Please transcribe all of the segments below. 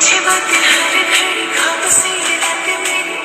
मुझे बातें हर घड़ी ख्वाब से ये मेरी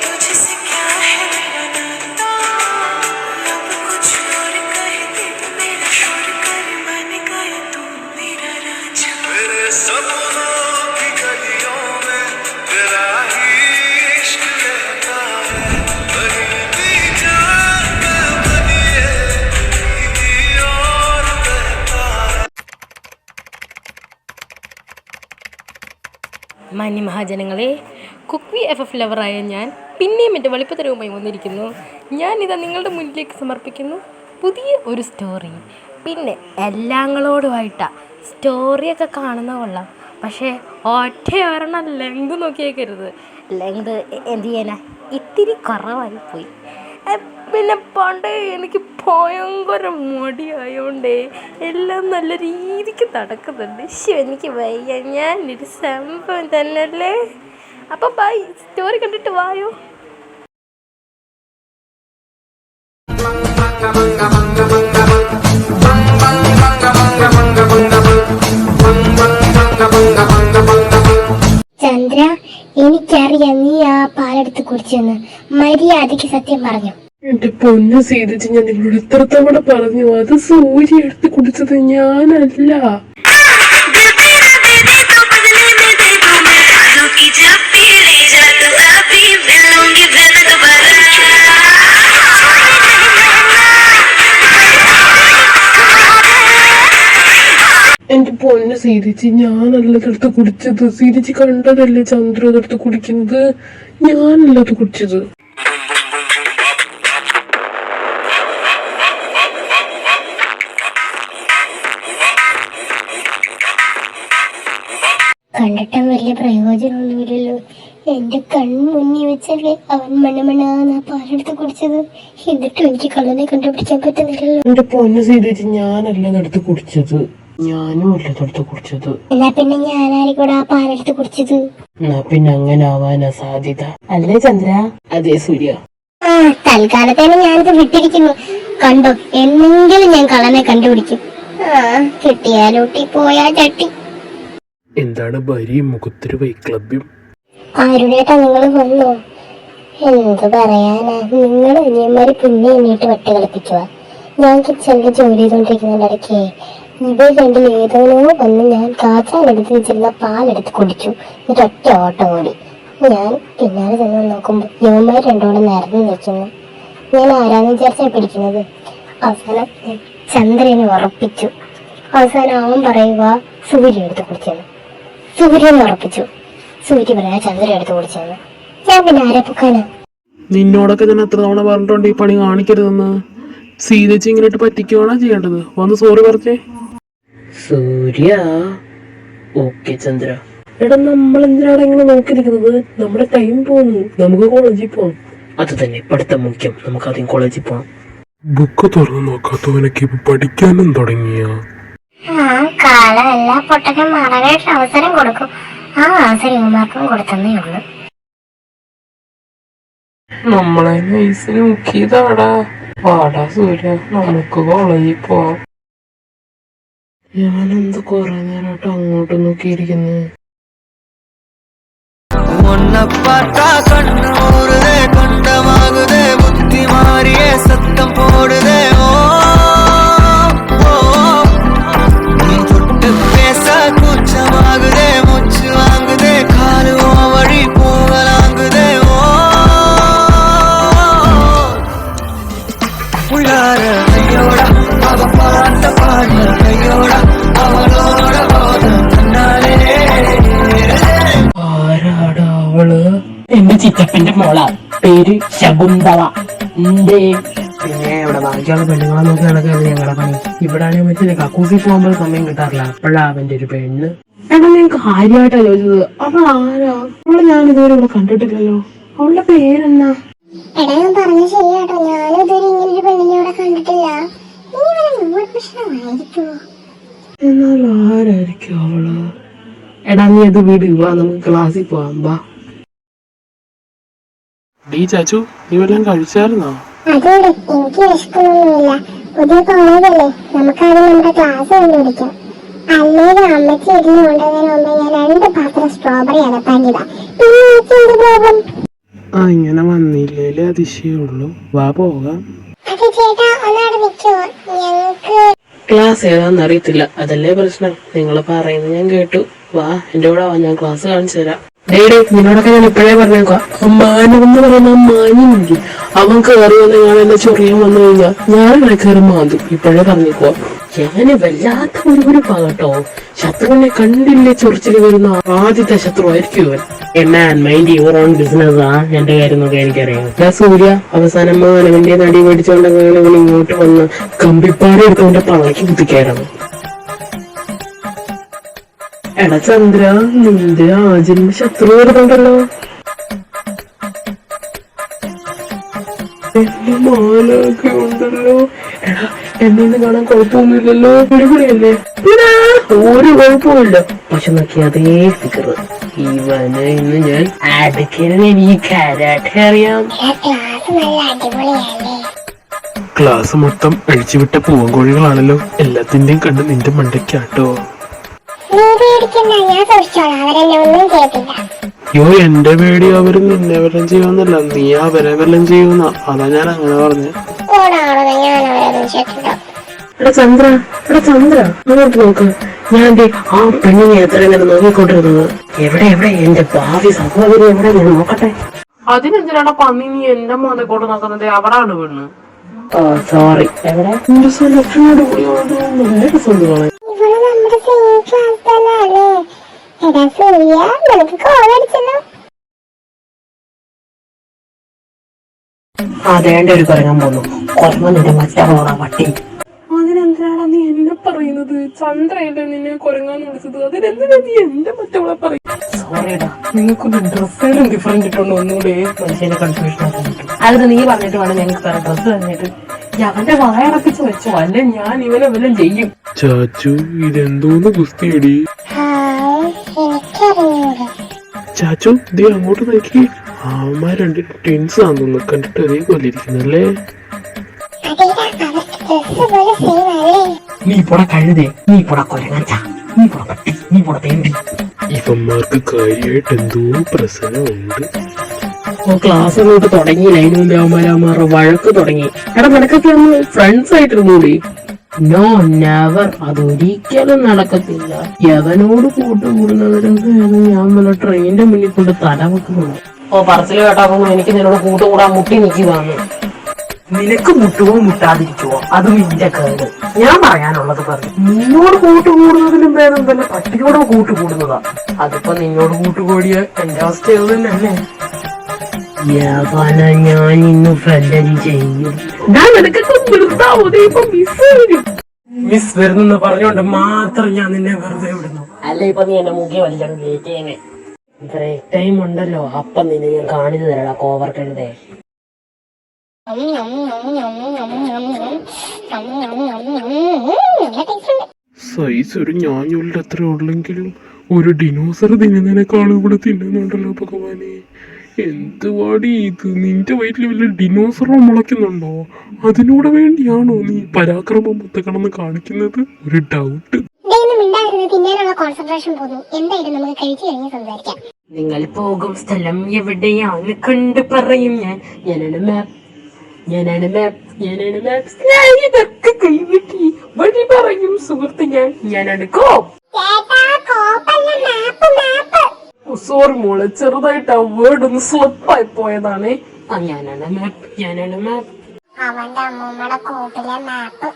മാന്യ മഹാജനങ്ങളെ കുക്വി എഫ് എഫ് ലവറായ ഞാൻ പിന്നെയും എന്റെ വെളിപ്പത്തരവുമായി വന്നിരിക്കുന്നു. ഞാനിതാ നിങ്ങളുടെ മുന്നിലേക്ക് സമർപ്പിക്കുന്നു പുതിയ ഒരു സ്റ്റോറി. പിന്നെ എല്ലാങ്ങളോടുമായിട്ടാണ് സ്റ്റോറിയൊക്കെ കാണുന്ന കൊള്ളാം. പക്ഷേ ഒറ്റ ഒരെണ്ണം ലെങ്ത് നോക്കിയേക്കരുത്. ലെങ്ത് എന്ത് ചെയ്യാനാ? ഇത്തിരി കുറവായിപ്പോയി. എ, പിന്നെ പണ്ട് എനിക്ക് ഭയങ്കര മടിയായോണ്ടേ എല്ലാം നല്ല രീതിക്ക് നടക്കുന്നുണ്ട്. ശോ എനിക്ക് വയ്യ. ഞാനൊരു സംഭവം തന്നെയല്ലേ? അപ്പം ബൈ സ്റ്റോറി കണ്ടിട്ട് വായോ? ചന്ദ്ര എനിക്കറിയാം നീ ആ പാലെടുത്ത് കുടിച്ചെന്ന്. മര്യാദയ്ക്ക് സത്യം പറഞ്ഞു. എന്റെ പൊന്ന് സീതജി ഞാൻ നിങ്ങളോട് എത്ര തവണ പറഞ്ഞു അത് സൂര്യ എടുത്ത് കുടിച്ചത് ഞാനല്ല. എന്റെ പൊന്ന് സീരിച്ച് ഞാനല്ല ഇതെടുത്ത് കുടിച്ചത്. സീരിച്ച് കണ്ടതല്ലേ ചന്ദ്ര ഇതെടുത്ത് കുടിക്കുന്നത്? ഞാനല്ല അത് കുടിച്ചത്. കണ്ടിട്ടും വലിയ പ്രയോജനമൊന്നുമില്ലല്ലോ. എന്റെ കൺമുന്നി വെച്ചല്ലേ അവൻ മണ്ണമണ്ണാന്ന് ആ പാലെടുത്ത് കുടിച്ചത്. എന്നിട്ടും എനിക്ക് കള്ളനെ കണ്ടുപിടിക്കാൻ പറ്റുന്നില്ലല്ലോ. എന്റെ പൊന്നു സീതച്ചി ഞാനല്ല കുടിച്ചത്? ഞാനും അല്ല ഇതെടുത്ത് കുടിച്ചത്? എന്നാ പിന്നെ ഞാനായിരിക്കൂടെ ആ പാലെടുത്ത് കുടിച്ചത്? എന്നാ പിന്നെ അങ്ങനെ ആവാനാ സാധ്യത. അല്ലേ ചന്ദ്ര? അതെ സൂര്യ. ആ തൽക്കാലത്തേന് ഞാനിത് വിട്ടിരിക്കുന്നു. കണ്ടോ എന്നെങ്കിലും ഞാൻ കള്ളനെ കണ്ടുപിടിക്കും. ആ കിട്ടിയാലൂട്ടി പോയാ ചട്ടി. എന്താണ് ഭാര്യയും മുഖത്തൊരു വൈക്ലഭ്യം? ആരുടേട്ടാ നിങ്ങൾ വന്നു? എന്ത് പറയാനാ? നിങ്ങൾ അനിയന്മാര് പിന്നെ എന്നിട്ട് വെട്ട് കളിപ്പിക്കുക. ഞാൻ കിച്ചണിൽ ജോലി ചെയ്തോണ്ടിരിക്കുന്നതിന്റെ ഇതേ രണ്ടിൽ ഏതോനോ വന്ന് ഞാൻ കാച്ചാനെടുത്ത് വെച്ചിരുന്ന പാലെടുത്ത് കുടിച്ചു. എന്നിട്ട് ഒറ്റ ഓട്ടം ഓടി ഞാൻ പിന്നാലെ ചെന്ന് നോക്കുമ്പോൾ യുവമാർ രണ്ടോടെ നിരന്ന് നിൽക്കുന്നു. ഞാൻ ആരാന്ന് വിചാരിച്ചാ പിടിക്കുന്നത്? അവസാനം ചന്ദ്രനെ ഉറപ്പിച്ചു. അവസാനം അവൻ പറയുക സൂര്യ എടുത്ത് കുടിച്ചെന്ന്. സൂര്യൻ ഉറപ്പിച്ചു. സൂര്യ പറയാ ചന്ദ്രൻ എടുത്ത് കുടിച്ചെന്ന് ഞാൻ പിന്നെ ആരെ പൊക്കാനാ? നിന്നോടൊക്കെ ഞാൻ എത്ര തവണ പറഞ്ഞിട്ടുണ്ട് ഈ പണി കാണിക്കരുതെന്ന്. സീതച്ചി ഇങ്ങനെയിട്ട് പറ്റിക്കുകയാണോ ചെയ്യേണ്ടത്? വന്ന് സോറി പറഞ്ഞേ. സൂര്യ. ഓക്കെ ചന്ദ്ര. എടാ നമ്മൾ എന്തിനാണ് ഇങ്ങനെ നോക്കിയിരിക്കുന്നത്? നമ്മുടെ ടൈം പോകുന്നു നമുക്ക് കോളേജിൽ പോകണം അത് തന്നെ പഠിത്തം മുഖ്യം. നമുക്ക് ആദ്യം കോളേജിൽ പോകണം ബുക്ക് തുറന്നു നോക്കാത്തവനൊക്കെ ഇപ്പൊ പഠിക്കാനും തുടങ്ങിയ. ആ കാളമല്ല പൊട്ടക്കന്മാരായിട്ട് അവസരം കൊടുക്കും. ആ അവസരം ഇവമാർക്കും കൊടുത്തന്നേ ഉള്ളൂ. നമ്മളെ നൈസിന് മുക്കിയതാടാ. വാടാ സൂര്യ നമുക്ക് കോളേജിൽ പോവാം ഞാനെന്ത് കൊറേ നേരമായിട്ട് അങ്ങോട്ട് നോക്കിയിരിക്കുന്നു? കണ്ണൂറേ കണ്ടമാകുതേ ബുദ്ധിമാരിയെ സത്തം പോടുതേ ഓ എന്റെ മോളാ. പേര് ശകുന്തള. എന്തേ പിന്നെ ഇവിടെ ബാക്കിയുള്ള പെണ്ണുങ്ങളെ നോക്കി നടക്കുന്നത് ഞങ്ങളുടെ പണി. ഇവിടാണ് മറ്റേ കക്കൂസി പോകുമ്പോൾ സമയം കിട്ടാറില്ല. അപ്പോഴാ അവന്റെ ഒരു പെണ്ണ്. എടാ ഞാൻ കാര്യമായിട്ടാ ചോദിച്ചത് അവൾ ആരാ? അവളെ ഞാൻ ഇതുവരെ ഇവിടെ കണ്ടിട്ടില്ലല്ലോ. അവളുടെ പേരെന്നാ എടാ ഞാൻ പറഞ്ഞ ശരിയാട്ടോ. ഞാനും ഇതുവരെ ഇങ്ങനെ ഒരു പെണ്ണിനെ ഇവിടെ കണ്ടിട്ടില്ല. ഇനി വല്ല മൂഡ് പ്രശ്നമായിരിക്കുമോ? എന്നാൽ ആരായിരിക്കും അവൾ? എടാ നീ അത് വീട്. ഇവ നമുക്ക് ക്ലാസ്സിൽ പോവാം. വാ. ഡീ ചാച്ചു നീ വല്ലതും കഴിച്ചായിരുന്നോ? അതുകൊണ്ട് എനിക്ക് ഇഷ്ടമൊന്നുമില്ല. പുതിയ കോളേജല്ലേ നമുക്കാദ്യം നമ്മുടെ ക്ലാസ് കണ്ടുപിടിക്കാം അല്ലേലും അമ്മച്ചി ഇരുന്ന് കൊണ്ടുവരുന്നതിന് മുമ്പ് ഞാൻ രണ്ട് പാത്രം സ്ട്രോബെറി അകത്താക്കിയതാ പിന്നെ എനിക്ക് എന്ത് പ്രോബ്ലം ആ ഇങ്ങനെ വന്നില്ലേലേ അതിശയുള്ളൂ. വാ പോകാം. അത് ചേട്ടാ ഒന്നവിടെ നിൽക്കുമോ ഞങ്ങൾക്ക് ക്ലാസ് ഏതാന്ന് അറിയത്തില്ല. അതല്ലേ പ്രശ്നം? നിങ്ങൾ പറയുന്നത് ഞാൻ കേട്ടു. വാ എന്റെ കൂടെ വാ ഞാൻ ക്ലാസ് കാണിച്ചു തരാം. ഡേഡേ നിന്നോടൊക്കെ ഞാൻ ഇപ്പോഴേ പറഞ്ഞേക്കാം. മാനവെന്ന് പറയുന്ന മാനിനെങ്കിൽ അവൻ കയറി വന്ന് ഞാൻ എന്നെ ചൊറിയാൻ വന്നു കഴിഞ്ഞാൽ ഞാൻ ഇവിടെ കയറി മാന്തും. ഇപ്പോഴേ പറഞ്ഞേക്കോ. ഞാൻ വല്ലാത്ത ഒരു ഒരു പാകട്ടോ ശത്രുവിനെ കണ്ടില്ലേ ചൊറിച്ചിൽ വരുന്ന ആദ്യത്തെ ശത്രു ആയിരിക്കും ഇവൻ. എന്നാൻ മൈൻഡ് യുവർ ഓൺ ബിസിനസ് ആ? എന്റെ കാര്യം നോക്കി എനിക്കറിയാം. ഞാൻ സൂര്യ അവസാനം മാനവന്റെ നടി മേടിച്ചോണ്ടെങ്കിൽ ഇങ്ങോട്ട് വന്ന് കമ്പിപ്പാറ എടുത്തവന്റെ പളയ്ക്ക് കുത്തിക്കയറണം എടാ ചന്ദ്ര നിന്റെ ആജന്മ ശത്രു വരുന്നുണ്ടല്ലോ കാണാൻ ഒരു കുഴപ്പമില്ല പക്ഷെ നോക്കി അതേ സ്റ്റിക്കർ ഇവന് ഇന്ന് ഞാൻ അടുക്കരുത്. എനിക്ക് അറിയാം. ക്ലാസ് മൊത്തം അഴിച്ചുവിട്ട പൂവൻകോഴികളാണല്ലോ. എല്ലാത്തിന്റെയും കണ്ട് നിന്റെ മണ്ടയ്ക്കാട്ടോ. നീ പേടിക്കണ്ട ഞാൻ സൂക്ഷിച്ചോളാം. അവരെന്നെ ഒന്നും ചെയ്യത്തില്ല. യോ എന്റെ പേടി അവർ നിന്നെ വല്ലതും ചെയ്യുമെന്നല്ല. നീ അവരെ വല്ലതും ചെയ്യുന്ന അതാ ഞാൻ അങ്ങനെ പറഞ്ഞു. ഓടാണോ ഞാൻ അവരൊന്നും ചെയ്യത്തില്ല എടാ ചന്ദ്ര എടാ ചന്ദ്ര അങ്ങോട്ട് നോക്ക്. ഞാൻ ദേ ആ പെണ്ണിനെ എത്ര നേരം നോക്കിക്കൊണ്ടിരുന്നത്. എവിടെ എവിടെ? എന്റെ ഭാവി സഹോദരി എവിടെ? ഞാൻ നോക്കട്ടെ. അതിനെന്തിനാണ് പന്നി നീ എന്റെ മോനെ നോക്കുന്നത്? അവിടാണ് വീണ് ഓ സോറി എവിടെ? എന്റെ അല്ലേ എടാ സൂര്യ നിനക്ക് കോൾ അടിച്ചല്ലോ. അതേണ്ട ഒരു കുറങ്ങാൻ പോന്നു. കുറങ്ങ നിന്റെ മറ്റേ പട്ടി. അതിനെന്തിനാണ് നീ എന്നെ പറയുന്നത്? ചന്ദ്രയല്ലേ നിന്നെ കുരങ്ങാന്ന് വിളിച്ചത്. അതിനെന്തിനാ നീ എന്റെ മറ്റവളെ പറയും സോറിടാ നിങ്ങൾക്കൊരു ഡ്രസ്സേലും ഡിഫറെന്റ് ഇട്ടുണ്ട് ഒന്നുകൂടെ? മനുഷ്യനെ കൺഫ്യൂഷൻ അത് നീ പറഞ്ഞിട്ട് വേണം ഞങ്ങൾക്ക് ഡ്രസ്സ് തന്നിട്ട്. അവന്റെ വായടപ്പിച്ച് വെച്ചു. അല്ലെ ഞാൻ ഇവനെ വല്ലതും ചെയ്യും. ചാച്ചു ഇതെന്തോന്ന് എനിക്കറിഞ്ഞൂടെ. ചാച്ചു ദേ അങ്ങോട്ട് നോക്കി. അവന്മാർ രണ്ട് ട്വിൻസ് ആണെന്ന് കണ്ടിട്ട് ഒരേ പോലെ ഇരിക്കുന്നല്ലേ നീ പൊട കഴുതേ. നീ പൊട കൊരങ്ങാച്ച നീ പൊട പട്ടി. നീ പൊട തേണ്ടി ഇവന്മാർക്ക് കാര്യമായിട്ട് എന്തോ പ്രശ്നമുണ്ട്. ക്ലാസ് അങ്ങോട്ട് തുടങ്ങി അതിന് മുമ്പ് വഴക്ക് തുടങ്ങി. എടാ നിനക്കൊക്കെ ഒന്ന് ഫ്രണ്ട്സ് ആയിട്ടിരുന്നൂടി നോ നെവർ അതൊരിക്കലും നടക്കത്തില്ല. യവനോട് കൂട്ടുകൂടുന്നവരും ഞാൻ വല്ല ട്രെയിനിന്റെ മുന്നിൽ കൊണ്ട് തല വെക്കുന്നുണ്ട്. ഓ പറച്ചിൽ കേട്ടാകുമ്പോ എനിക്ക് നിന്നോട് കൂട്ടുകൂടാൻ മുട്ടി നിൽക്കുവാന്ന് നിനക്ക് മുട്ടുവോ മുട്ടാതിരിക്കുവോ? അതും ഇന്റെ കേട്. ഞാൻ പറയാനുള്ളത് പറഞ്ഞു. നിന്നോട് കൂട്ടുകൂടുന്നതിനും ഭേദം തന്നെ പട്ടിയോട് കൂട്ടുകൂടുന്നതാ. അതിപ്പോ നിന്നോട് കൂട്ടുകൂടിയ എന്റെ അവസ്ഥ തന്നെ ഞാൻ ഇന്ന് ഫ്രണ്ടൻ ചെയ്യും മിസ് വരുന്നെന്ന് പറഞ്ഞോണ്ട് മാത്രം ഞാൻ നിന്നെ വെറുതെ വിടുന്നു. അല്ല ഇപ്പൊ നീ എന്നെ മുഖ്യ വലിച്ചാണ് ലേറ്റ് ബ്രേക്ക് ടൈം ഉണ്ടല്ലോ അപ്പൊ നിന്നെ ഞാൻ കാണിച്ചു തരടാ കോവർക്കണ്ടേ സൈസ് ഒരു ഞാഞ്ഞുള്ളിൽ അത്ര ഉള്ളെങ്കിലും ഒരു ഡിനോസർ തിന്നുന്നതിനേക്കാളും ഇവിടെ തിന്നുന്നുണ്ടല്ലോ ഭഗവാനെ. എന്തുവാടി ഇത്? നിന്റെ വയറ്റിൽ വല്ല ഡിനോസറോ മുളയ്ക്കുന്നുണ്ടോ? അതിനോട് വേണ്ടിയാണോ നീ പരാക്രമം മുത്തക്കണമെന്ന് കാണിക്കുന്നത്? ഒരു ഡൗട്ട് തിന്നാനുള്ള കോൺസെൻട്രേഷൻ എന്തായാലും നമുക്ക് കഴിച്ചു കഴിഞ്ഞ് സംസാരിക്കാം. നിങ്ങൾ പോകും സ്ഥലം എവിടെയാണ് കണ്ടു പറയും ഞാൻ. ഞാനാണ് മാപ്പ് ഞാനാണ് മാപ്പ് ഞാനാണ് മാപ്പ് ഞാൻ ഇതൊക്കെ കൈവിട്ടി വഴി പറയും സുഹൃത്ത് ഞാൻ. ഞാനാണ് കോപ്പ് സോറി മോളെ ചെറുതായിട്ട് ആ വേർഡ് ഒന്ന് സ്ലിപ്പായി പോയതാണ്. ആ ഞാനാണ് മാപ്പ് ഞാനാണ് മാപ്പ് അവന്റെ അമ്മൂമ്മയുടെ മാപ്പ്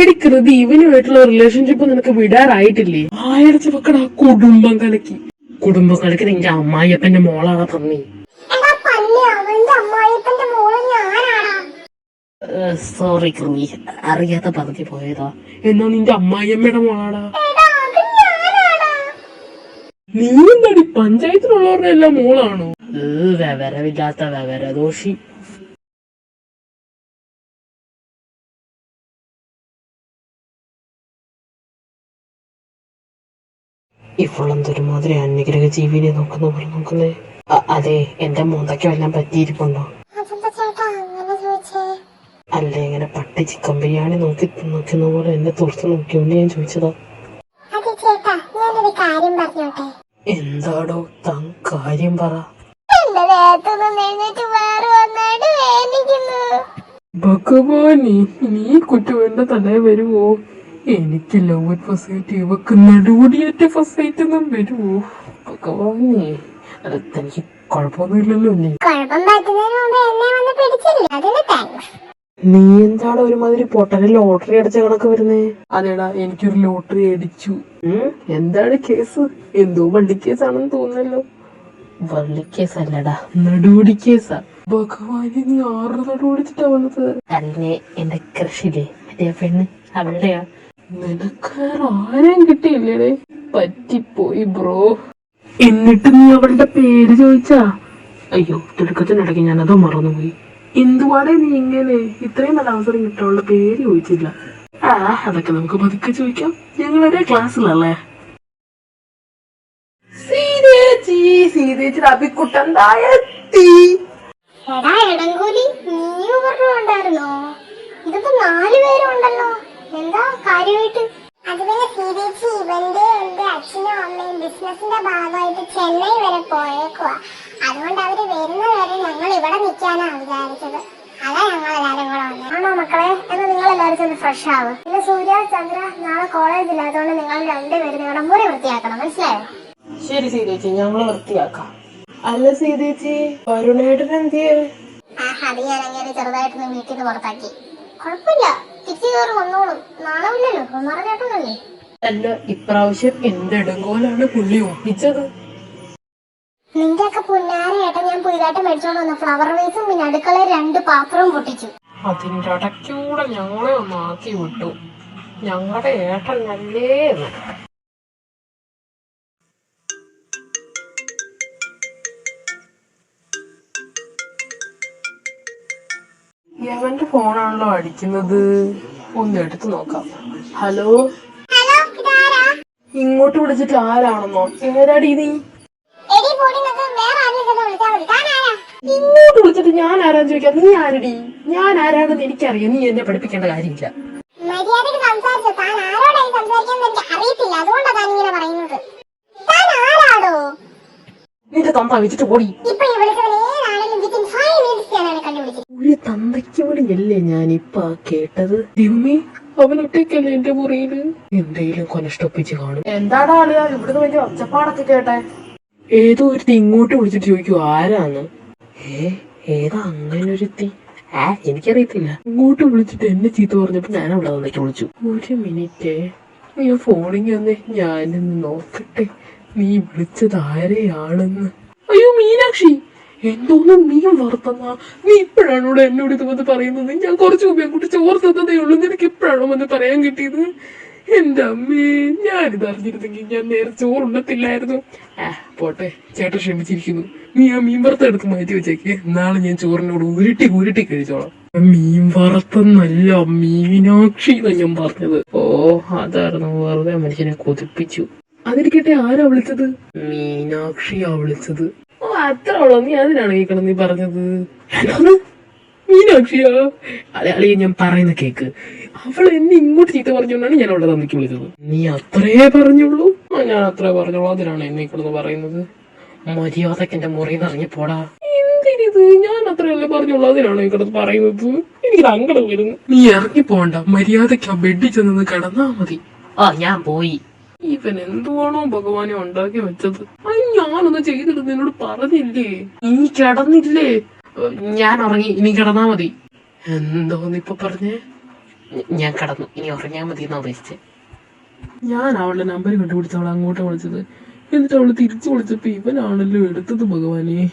എടി കൃതി ഇവനുമായിട്ടുള്ള റിലേഷൻഷിപ്പ് നിനക്ക് വിടാറായിട്ടില്ലേ? ആയിരത്തി വെക്കടാ കുടുംബം കലക്കി. കുടുംബം കലക്കി നിന്റെ അമ്മായിയപ്പന്റെ മോളാണ് തന്നി. പന്നി സോറി കൃതി അറിയാത്ത പറഞ്ഞു പോയതാ. എന്നാ നിന്റെ അമ്മായിയമ്മയുടെ മോളാടാ? നീ എന്താടി പഞ്ചായത്തിലുള്ളവരുടെ എല്ലാം മോളാണോ? വിവരമില്ലാത്ത വിവരദോഷി. ഇവളെന്തൊരുമാതിരി അന്യഗ്രഹ ജീവിനെ നോക്കുന്ന പോലെ നോക്കുന്നേ. അതെ എന്റെ മുന്തയ്ക്ക് എല്ലാം പറ്റിയിരിപ്പുണ്ടോ അതെന്താ ചേട്ടാ അങ്ങനെ ചോദിച്ചേ? അല്ല ഇങ്ങനെ പട്ടി ചിക്കൻ ബിരിയാണി നോക്കി നോക്കുന്ന പോലെ എന്നെ തുറത്ത് നോക്കിയോണ്ട് ഞാൻ ചോദിച്ചതാ. കാര്യം പറഞ്ഞോട്ടെ. എന്താടോ താൻ കാര്യം പറ. എന്റെ ദേഹത്തൊന്നും എഴുന്നേറ്റ് വേറെ വന്നായിട്ട് വേദനിക്കുന്നു. ഭഗവാനെ നീ കുറ്റം എന്റെ തലേ വരുമോ എനിക്ക് ലവ് ഫസൈറ്റ് ഇവക്ക് നടുപടിയേറ്റ ഫസൈറ്റൊന്നും ഒന്നും വരുവോ? ഭഗവാനെ അത് തനിക്ക് കുഴപ്പമൊന്നുമില്ലല്ലോ നീ. കുഴപ്പം പറ്റുന്നതിന് മുമ്പ് എന്നെ വന്ന് പിടിച്ചില്ല. അതിന് താങ്ക്സ് നീ എന്താണ് ഒരുമാതിരി പൊട്ടനെ ലോട്ടറി അടിച്ച കണക്ക് വരുന്നേ? അതേടാ എനിക്കൊരു ലോട്ടറി അടിച്ചു. എന്താണ് കേസ്? എന്തോ വള്ളി കേസാണെന്ന് തോന്നുന്നല്ലോ. വള്ളി കേസല്ലടാ നടുപടി കേസാ ഭഗവാനെ നീ ആറ് നടുപടിച്ചിട്ടാ വന്നത്? അല്ലേ എന്റെ കൃഷിയില്ലേ മറ്റേ പെണ്ണ് അവളുടെയാ. നിനക്ക് ആരെയും കിട്ടിയില്ലേടേ? പറ്റിപ്പോയി ബ്രോ. എന്നിട്ട് നീ അവളുടെ പേര് ചോദിച്ചാ? അയ്യോ തിടുക്കത്തിനിടയ്ക്ക് ഞാനതോ മറന്നുപോയി. എന്തുവാടെ നീ ഇങ്ങനെ? ഇത്രയും നല്ല അവസരം കിട്ടാനുള്ള പേര് ചോദിച്ചില്ല. ആ അതൊക്കെ നമുക്ക് പതുക്കെ ചോദിക്കാം. ഞങ്ങൾ ഒരേ ക്ലാസ്സിലല്ലേ? സീതേച്ചി സീതേച്ചി അഭിക്കുട്ടൻ എത്തി എടാ എടങ്കൂലി നീയും പറഞ്ഞുണ്ടായിരുന്നോ ഇതിപ്പോ നാല് പേരുണ്ടല്ലോ എന്താ കാര്യമായിട്ട്? അത് പിന്നെ സീതേച്ചി ഇവന്റെ എന്റെ അച്ഛനും അമ്മയും ബിസിനസിന്റെ ഭാഗമായിട്ട് ചെന്നൈ വരെ പോയേക്കുവാ. അതുകൊണ്ട് അവർ വരുന്ന വരെ ഞങ്ങൾ ഇവിടെ നിൽക്കാനാ വിചാരിച്ചത്. അതാ ഞങ്ങൾ എല്ലാരും കൂടെ വന്നത് ആണോ മക്കളെ? എന്നാ നിങ്ങൾ എല്ലാവരും ചെന്ന് ഫ്രഷ് ആവും. പിന്നെ സൂര്യ ചന്ദ്ര നാളെ കോളേജ് ഇല്ലാത്തതുകൊണ്ട് നിങ്ങൾ രണ്ടുപേരും നിങ്ങളുടെ മുറി വൃത്തിയാക്കണം. മനസ്സിലായോ? ശരി സീതേച്ചി ഞങ്ങൾ വൃത്തിയാക്കാം. അല്ല സീതേച്ചി വരുണേട്ടൻ എന്ത് ചെയ്യും? അത് ഞാൻ അങ്ങനെ ചെറുതായിട്ടൊന്ന് വീട്ടിൽ നിന്ന് പുറത്താക്കി. കുഴപ്പമില്ല. തിരിച്ചു കയറി വന്നോളും. നാളെ ഇല്ലല്ലോ. ചേട്ടനല്ലേ അല്ല ഇപ്രാവശ്യം എന്തെടുങ്കോലാണ് പുള്ളി ഒപ്പിച്ചത്? നിന്റെ ഏട്ടൻ ഞാൻ പുതിയതായിട്ട് മേടിച്ചോണ്ട് വന്ന. ഫ്ലവർ വേസും പിന്നെ അടുക്കള രണ്ട് പാത്രവും പൊട്ടിച്ചു. അതിന്റെ ഇടയ്ക്കൂടെ ഞങ്ങളെ ഒന്ന് ആക്കി വിട്ടു. ഞങ്ങളുടെ ഏട്ടൻ നല്ലേ യവന്റെ ഫോണാണല്ലോ അടിക്കുന്നത്. ഒന്ന് എടുത്ത് നോക്കാം. ഹലോ? ഇങ്ങോട്ട് വിളിച്ചിട്ട് ആരാണെന്നോ? ഏതാടി നീ എടി പൊടി നിനക്ക് വേറെ ആരെയും വിളിച്ചാൽ മതി താനാരാ ഇങ്ങോട്ട് വിളിച്ചിട്ട് ഞാൻ ആരാന്ന് ചോദിക്കാം? നീ ആരടി? ഞാൻ ആരാണെന്ന് എനിക്കറിയാം. നീ എന്നെ പഠിപ്പിക്കേണ്ട കാര്യമില്ല. മര്യാദയ്ക്ക് സംസാരിച്ചു. താൻ ആരോടായി സംസാരിക്കാൻ എനിക്ക് അറിയത്തില്ല. അതുകൊണ്ടാ താൻ ഇങ്ങനെ പറയുന്നത്. താൻ ആരാടോ? നിന്റെ തന്ത വെച്ചിട്ട് ഇപ്പൊ കണ്ടുപിടിച്ചത് ഒരു തന്തയ്ക്ക് വിളിയല്ലേ ഞാനിപ്പ കേട്ടത്? ദിമ്മി അവൻ ഒറ്റയ്ക്കല്ലേ എന്റെ മുറിയിൽ എന്തേലും കൊനഷ്ടൊപ്പിച്ച് കാണും. എന്താടാ ഇവിടുന്ന് വലിയ ഒച്ചപ്പാടൊക്കെ കേട്ടെ. ഏതോ ഒരു ഇങ്ങോട്ട് വിളിച്ചിട്ട് ചോദിക്കൂ ആരാന്ന്? ഏ ഏതാ അങ്ങനെ ഒരുത്തി ആ എനിക്കറിയത്തില്ല. ഇങ്ങോട്ട് വിളിച്ചിട്ട് എന്നെ ചീത്ത പറഞ്ഞപ്പോ ഞാൻ അവിടെ വന്നേക്ക് വിളിച്ചു. ഒരു മിനിറ്റ്. നീ ഫോണിങ് വന്നേ ഞാനൊന്ന് നോക്കട്ടെ. നീ വിളിച്ചത് ആരെയാണെന്ന്. അയ്യോ മീനാക്ഷി. എന്തോന്ന് നീ വർത്തന്ന നീ ഇപ്പോഴാണോ ഇവിടെ എന്നോട് ഇത് വന്ന് പറയുന്നത്? ഞാൻ കുറച്ചു മുമ്പേ അങ്ങോട്ട് ചോർത്തതേ ഉള്ളൂ. നിനക്ക് ഇപ്പോഴാണോ വന്ന് പറയാൻ കിട്ടിയത്? എന്റെ അമ്മേ ഞാനിത് അറിഞ്ഞിരുന്നെങ്കിൽ ഞാൻ നേരെ ചോറുണ്ണത്തില്ലായിരുന്നു ആ പോട്ടെ ചേട്ടൻ ക്ഷമിച്ചിരിക്കുന്നു. നീ ആ മീൻ വറുത്ത എടുത്ത് മാറ്റി വെച്ചേക്ക്. നാളെ ഞാൻ ചോറിനോട് ഉരുട്ടി ഉരുട്ടി കഴിച്ചോളാം. മീൻ വറുത്തെന്നല്ല മീനാക്ഷി എന്നാ ഞാൻ പറഞ്ഞത്. ഓ അതായിരുന്നു വെറുതെ മനുഷ്യനെ കൊതിപ്പിച്ചു. അതിരിക്കട്ടെ ആരാ വിളിച്ചത്? മീനാക്ഷിയാ വിളിച്ചത്. ഓ അത്ര ഉള്ളോ? നീ അതിനാണ് കേൾക്കണം നീ പറഞ്ഞത്. മീനാക്ഷിയാ അതെ അളിയ ഞാൻ പറയുന്ന കേക്ക്. അവൾ എന്നെ ഇങ്ങോട്ട് ചീത്ത പറഞ്ഞുകൊണ്ടാണ് ഞാൻ അവളുടെ തന്നിക്ക് വിളിച്ചത്. നീ അത്രേ പറഞ്ഞുള്ളൂ. ആ ഞാൻ അത്രേ പറഞ്ഞുള്ളൂ. അതിനാണ് എന്നെ കിടന്ന് പറയുന്നത്. മര്യാദയ്ക്ക് എന്റെ മുറിയിൽ നിന്ന് ഇറങ്ങിപ്പോടാ എന്തിനിത്? ഞാൻ അത്രയല്ലേ പറഞ്ഞുള്ളൂ. അതിനാണ് ഈ കിടന്ന് പറയുന്നത്. എനിക്ക് സങ്കടം വരുന്നു. നീ ഇറങ്ങി പോണ്ട മര്യാദയ്ക്ക് ആ ബെഡിൽ ചെന്ന് കിടന്നാ മതി. ആ ഞാൻ പോയി. ഇവൻ എന്തുവാണോ ഭഗവാനെ ഉണ്ടാക്കി വെച്ചത്. അത് ഞാനൊന്നും ചെയ്തിട്ട് നിന്നോട് പറഞ്ഞില്ലേ? നീ കിടന്നില്ലേ? ഞാൻ ഉറങ്ങി. ഇനി കിടന്നാ മതി. എന്തോന്നിപ്പൊ പറഞ്ഞേ? ഞാൻ കടന്നു. ഇനി ഉറങ്ങാൻ മതി എന്നാ ഉദ്ദേശിച്ച്. ഞാൻ അവളുടെ നമ്പർ കണ്ടുപിടിച്ച് അവളെ അങ്ങോട്ട് വിളിച്ചത്. എന്നിട്ട് അവൾ തിരിച്ചു വിളിച്ചപ്പോ ഇവനാണല്ലോ എടുത്തത് ഭഗവാനെ.